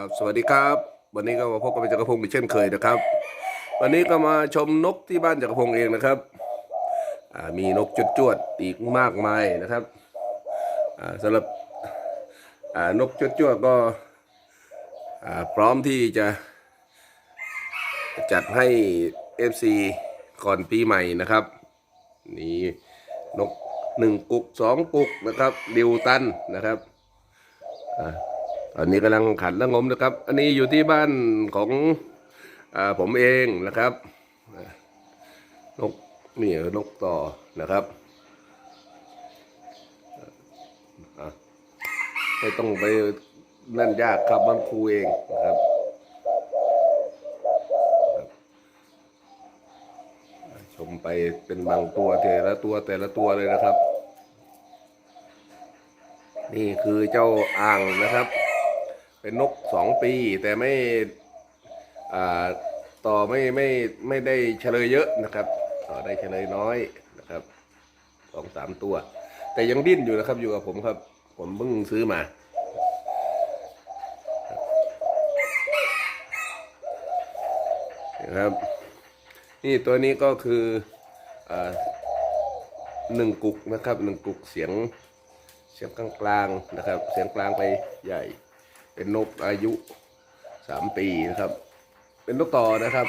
ครับสวัสดีครับ วันนี้ก็มาพบกับจักรพงศ์อีกเช่นเคยนะครับ วันนี้ก็มาชมนกที่บ้านจักรพงศ์เองนะครับมีนกจุดจวดๆอีกมากมายนะครับอ่าสำหรับนกจุดจวดๆก็พร้อมที่จะจัดให้ FC ก่อนปีใหม่นะครับ นี่นกหนึ่งกุกสองกุกนะครับดิวตันนะครับ อ่าตอนนี้กำลังขันและงมนะครับ อันนี้อยู่ที่บ้านของอผมเองนะครับนกนี่นกต่อนะครับไม่ต้องไปนั่นยากครับบ้านครูเองนะครับชมไปเป็นบางตัวแต่ละตัวแต่ละตัวเลยนะครับ นี่คือเจ้าอ่างนะครับ เป็นนกสองปี แต่ไม่อ่าต่อไม่ไม่ไม่ได้เฉลยเยอะนะครับ ต่อได้เฉลยน้อยนะครับสองสามตัว แต่ยังดิ้นอยู่นะครับอยู่กับผมครับ ผมเพิ่งซื้อมานะครับ นี่ตัวนี้ก็คืออาหนึ่งกุกนะครับหนึ่งกุกเสียงเสียงกลางๆนะครับ เสียงกลางไปใหญ่ เป็นนกอายุสามปีนะครับ เป็นนกต่อนะครับ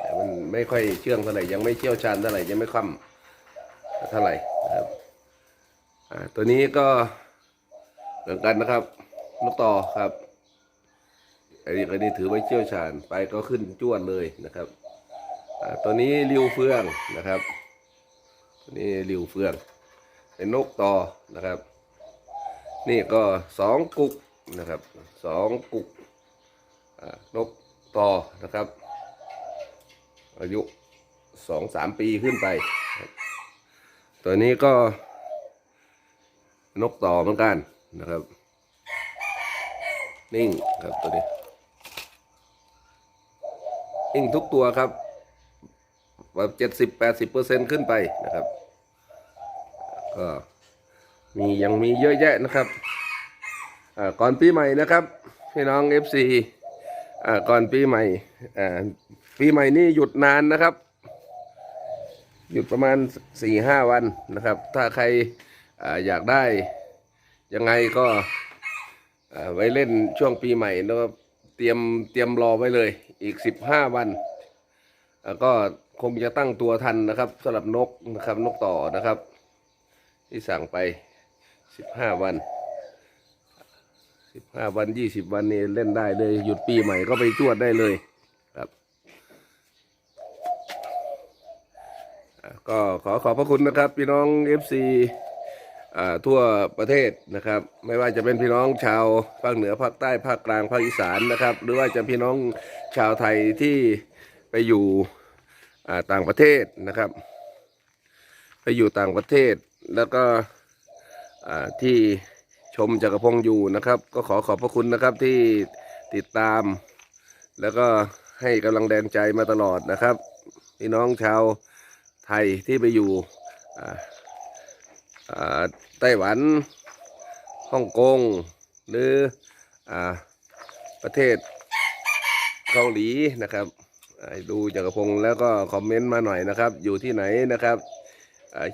แต่มันไม่ค่อยเชื่องเท่าไหร่ยังไม่เชี่ยวชาญเท่าไหร่ยังไม่คล่ำเท่าไหร่นะครับตัวนี้ก็เหมือนกันนะครับ นกต่อครับอันนี้อันนี้ถือไว่เชี่ยวชาญไปก็ขึ้นจ้วนเลยนะครับตัวนี้ริวเฟืองนะครับตัวนี้ริวเฟือง เป็นนกต่อนะครับ นี่ก็สองกุก นะครับสองกุกนกต่อนะครับ อายุสองสามปีขึ้นไป ตัวนี้ก็นกต่อเหมือนกันนะครับ นิ่งครับตัวนี้นิ่งทุกตัวครับแบบเจ็ดสิบแปดสิบเปอร์เซ็นขึ้นไปนะครับ ก็มียังมีเยอะแยะนะครับ ก่อนปีใหม่นะครับพี่น้อง FC อ่าก่อนปีใหม่อ่าปีใหม่นี่หยุดนานนะครับ หยุดประมาณสี่ห้าวันนะครับ ถ้าใครอ่าอยากได้ยังไงก็อ่าไว้เล่นช่วงปีใหม่แล้วก็เตรียมเตรียมรอไว้เลยอีกสิบห้าวันก็คงจะตั้งตัวทันนะครับสำหรับนกนะครับนกต่อนะครับ ที่สั่งไปสิบห้าวัน สิบห้าวันยี่สิบวันนี่เล่นได้เลย หยุดปีใหม่ก็ไปจวดได้เลยครับ ก็ขอขอบพระคุณนะครับ พี่น้อง FC อ่าทั่วประเทศนะครับ ไม่ว่าจะเป็นพี่น้องชาวภาคเหนือภาคใต้ภาคกลางภาคอีสานนะครับ หรือว่าจะพี่น้องชาวไทยที่ไปอยู่ต่างประเทศนะครับ ไปอยู่ต่างประเทศแล้วก็ที่ ชมจักรพงศ์อยู่นะครับ ก็ขอขอบพระคุณนะครับที่ติดตาม แล้วก็ให้กำลังแรงใจมาตลอดนะครับพี่น้องชาวไทยที่ไปอยู่ไต้หวันฮ่องกง หรืออประเทศเกาหลีนะครับดูจักรพงศ์แล้วก็คอมเมนต์มาหน่อยนะครับ อยู่ที่ไหนนะครับ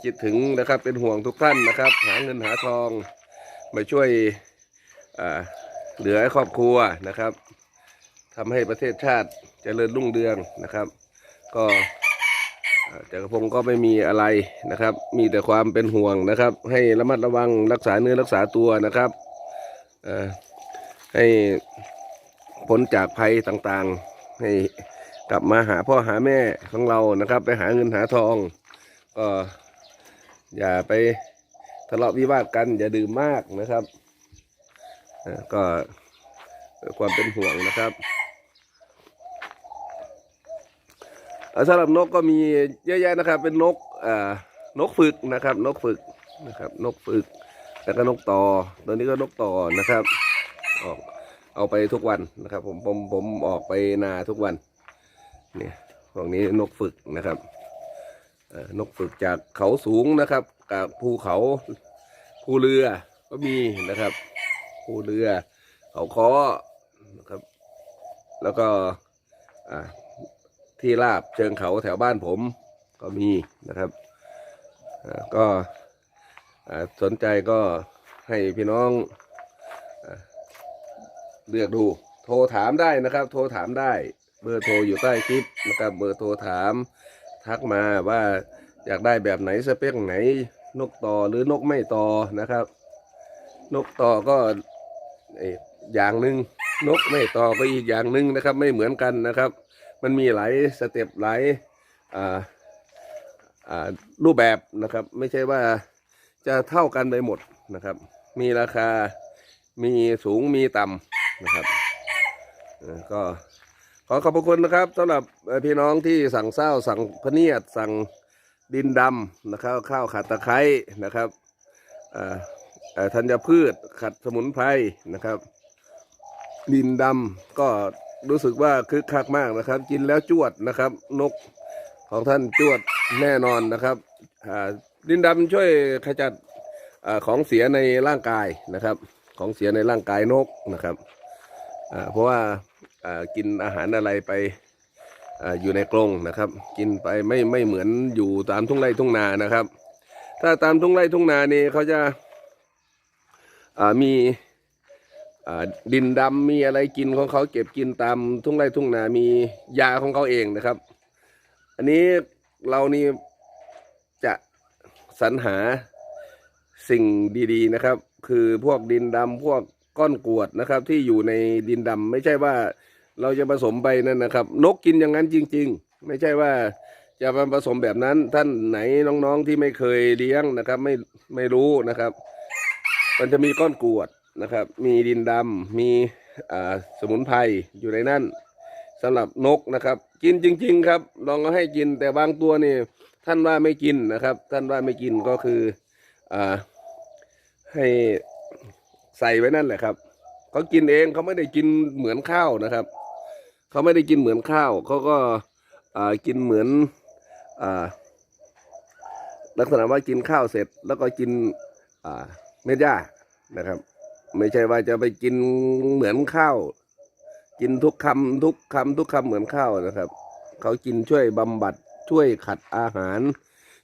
คิดถึงนะครับเป็นห่วงทุกท่านนะครับ หาเงินหาทอง มาช่วยเหลือให้ครอบครัวนะครับทำให้ประเทศชาติเจริญรุ่งเรืองนะครับ ก็อ่าจักรพงศ์ก็ไม่มีอะไรนะครับ มีแต่ความเป็นห่วงนะครับ ให้ระมัดระวังรักษาเนื้อรักษาตัวนะครับให้พ้นจากภัยต่างๆ ให้กลับมาหาพ่อหาแม่ของเรานะครับ ไปหาเงินหาทอง ก็อย่าไป ทะเลาะวิวาทกันอย่าดื่มมากนะครับก็ความเป็นห่วงนะครับสำหรับนกก็มีเยอะแยะนะครับ เป็นนกนกฝึกนะครับ นกฝึกนะครับนกฝึกแล้วก็นกต่อตัวนี้ก็นกต่อนะครับ ออกเอาไปทุกวันนะครับ ผมผมผมออกไปนาทุกวันเนี่ยพวกนี้นกฝึกนะครับนกฝึกจากเขาสูงนะครับ กับภูเขาภูเรือก็มีนะครับภูเรือ เขาคอนะครับ แล้วก็ที่ราบเชิงเขาแถวบ้านผมก็มีนะครับก็สนใจก็ให้พี่น้องอเลือกดู โทรถามได้นะครับ โทรถามได้ เบอร์โทรอยู่ใต้คลิปนะครับ เบอร์โทรถาม ทักมาว่าอยากได้แบบไหนสเปคไหน นกต่อหรือนกไม่ต่อนะครับ นกต่อก็เอ่ออย่างหนึ่งนกไม่ต่อก็อีกอย่างหนึ่งนะครับ ไม่เหมือนกันนะครับ มันมีหลายสเต็ปหลายรูปแบบนะครับ ไม่ใช่ว่าจะเท่ากันไปหมดนะครับ มีราคามีสูงมีต่ำนะครับก็ขอขอบพระคุณนะครับสำหรับพี่น้องที่สั่งเศร้าสั่งพเนียดสั่ง ดินดำนะครับ ข้าวขัดตะไคร้นะครับอ่อเอ่อธัญพืชขัดสมุนไพรนะครับ ดินดำก็รู้สึกว่าคึกคักมากนะครับ กินแล้วจวดนะครับ นกของท่านจวดแน่นอนนะครับอ่าดินดำช่วยขจัดอาของเสียในร่างกายนะครับ ของเสียในร่างกายนกนะครับอ่าเพราะว่าอ่ากินอาหารอะไรไป อยู่ในกรงนะครับ กินไปไม่ไม่เหมือนอยู่ตามทุ่งไร่ทุ่งนานะครับ ถ้าตามทุ่งไร่ทุ่งนานี่เขาจะามีดินดำมีอะไรกินของเขาเก็บกินตามทุ่งไร่ทุ่งนามียาของเขาเองนะครับ อันนี้เรานี่จะสรรหาสิ่งดีๆนะครับ คือพวกดินดำพวกก้อนกรวดนะครับ ที่อยู่ในดินดำไม่ใช่ว่า เราจะผสมไปนั่นนะครับ นกกินอย่างนั้นจริง ๆ ไม่ใช่ว่าจะมาผสมแบบนั้นท่านไหนน้องๆที่ไม่เคยเลี้ยงนะครับ ไม่ไม่รู้นะครับ มันจะมีก้อนกรวดนะครับ มีดินดำมีอ่าสมุนไพรอยู่ในนั้นสำหรับนกนะครับ กินจริง ๆ ครับ ลองเอาให้กินแต่บางตัวนี่ท่านว่าไม่กินนะครับ ท่านว่าไม่กินก็คืออ่าให้ใส่ไว้นั่นแหละครับเขากินเองเขาไม่ได้กินเหมือนข้าวนะครับ เขาไม่ได้กินเหมือนข้าวเขาก็กินเหมือนอลักษณะว่ากินข้าวเสร็จ แล้วก็กินเม็ดหญ้านะครับ ไม่ใช่ว่าจะไปกินเหมือนข้าว กินทุกคำทุกคำทุกคำเหมือนข้าวนะครับ เขากินช่วยบำบัดช่วยขัดอาหาร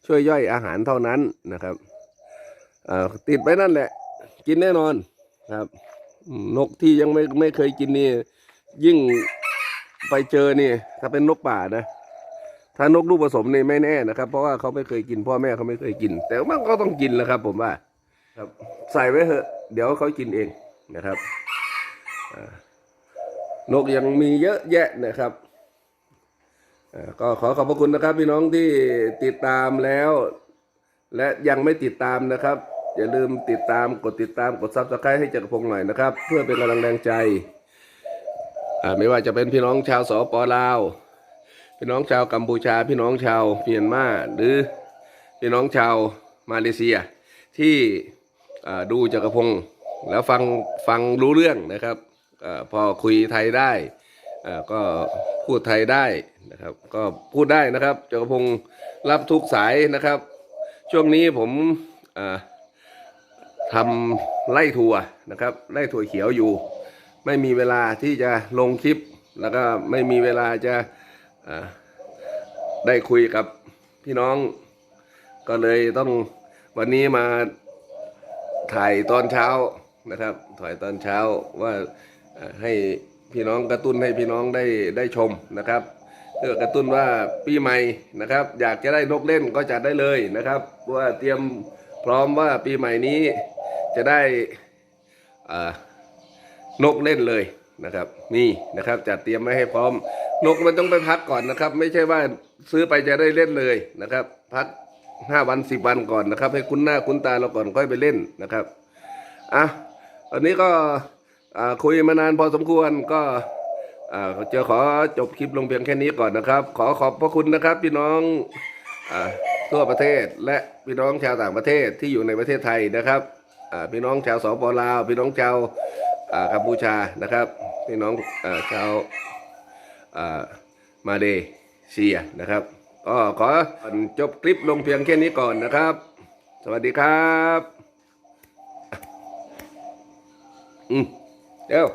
ช่วยย่อยอาหารเท่านั้นนะครับติดไปนั่นแหละ กินแน่นอนครับ นกที่ยังไม่ไม่เคยกินนี่ยิ่ง ไปเจอนี่ถ้าเป็นนกป่านะ ถ้านกลูกผสมนี่ไม่แน่นะครับ เพราะว่าเขาไม่เคยกินพ่อแม่เขาไม่เคยกิน แต่ว่ามันก็ต้องกินแหล้วครับ ผมว่า ครับ ใส่ไว้เถอะ เดี๋ยวเขากินเองนะครับนกยังมีเยอะแยะนะครับอ่าก็ขอขอบพระคุณนะครับ พี่น้องที่ติดตามแล้ว และยังไม่ติดตามนะครับ อย่าลืมติดตามกดติดตามกดซับสไครต์ให้จักรพงศ์หน่อยนะครับ เพื่อเป็นกำลังแรงใจ ไม่ว่าจะเป็นพี่น้องชาวสปลาว พี่น้องชาวกัมพูชา พี่น้องชาวเมียนมาหรือพี่น้องชาวมาเลเซีย ที่ดูจักรพงศ์แล้วฟังฟังรู้เรื่องนะครับอพอคุยไทยได้ก็พูดไทยได้นะครับ ก็พูดได้นะครับจักรพงศ์รับทุกสายนะครับ ช่วงนี้ผมทำไล่ถั่วนะครับไล่ถั่วเขียวอยู่ ไม่มีเวลาที่จะลงคลิป แล้วก็ไม่มีเวลาจะได้คุยกับพี่น้อง ก็เลยต้องวันนี้มาถ่ายตอนเช้านะครับถ่ายตอนเช้าว่าให้พี่น้องกระตุ้นให้พี่น้องได้ได้ชมนะครับเพื่อกระตุ้นว่าปีใหม่นะครับ อยากจะได้นกเล่นก็จัดได้เลยนะครับว่าเตรียมพร้อมว่าปีใหม่นี้จะได้อ่า นกเล่นเลยนะครับนี่นะครับจัดเตรียมไว้ให้พร้อม นกมันต้องไปพักก่อนนะครับ ไม่ใช่ว่าซื้อไปจะได้เล่นเลยนะครับ พักห้าวันสิบวันก่อนนะครับ ให้คุ้นหน้าคุ้นตาเราก่อนค่อยไปเล่นนะครับอะตอนนี้ก็อ่าคุยมานานพอสมควรก็อ่าจะขอจบคลิปลงเพียงแค่นี้ก่อนนะครับ ขอขอบพระคุณนะครับ พี่น้องอ่าทั่วประเทศและพี่น้องชาวต่างประเทศที่อยู่ในประเทศไทยนะครับอ่าพี่น้องชาวสปลาว พี่น้องชาว กัมพูชานะครับพี่น้องอชาวมาเลเซียนะครับก็ขอจบคลิปลงเพียงแค่นี้ก่อนนะครับ สวัสดีครับ อืมเดี๋ยว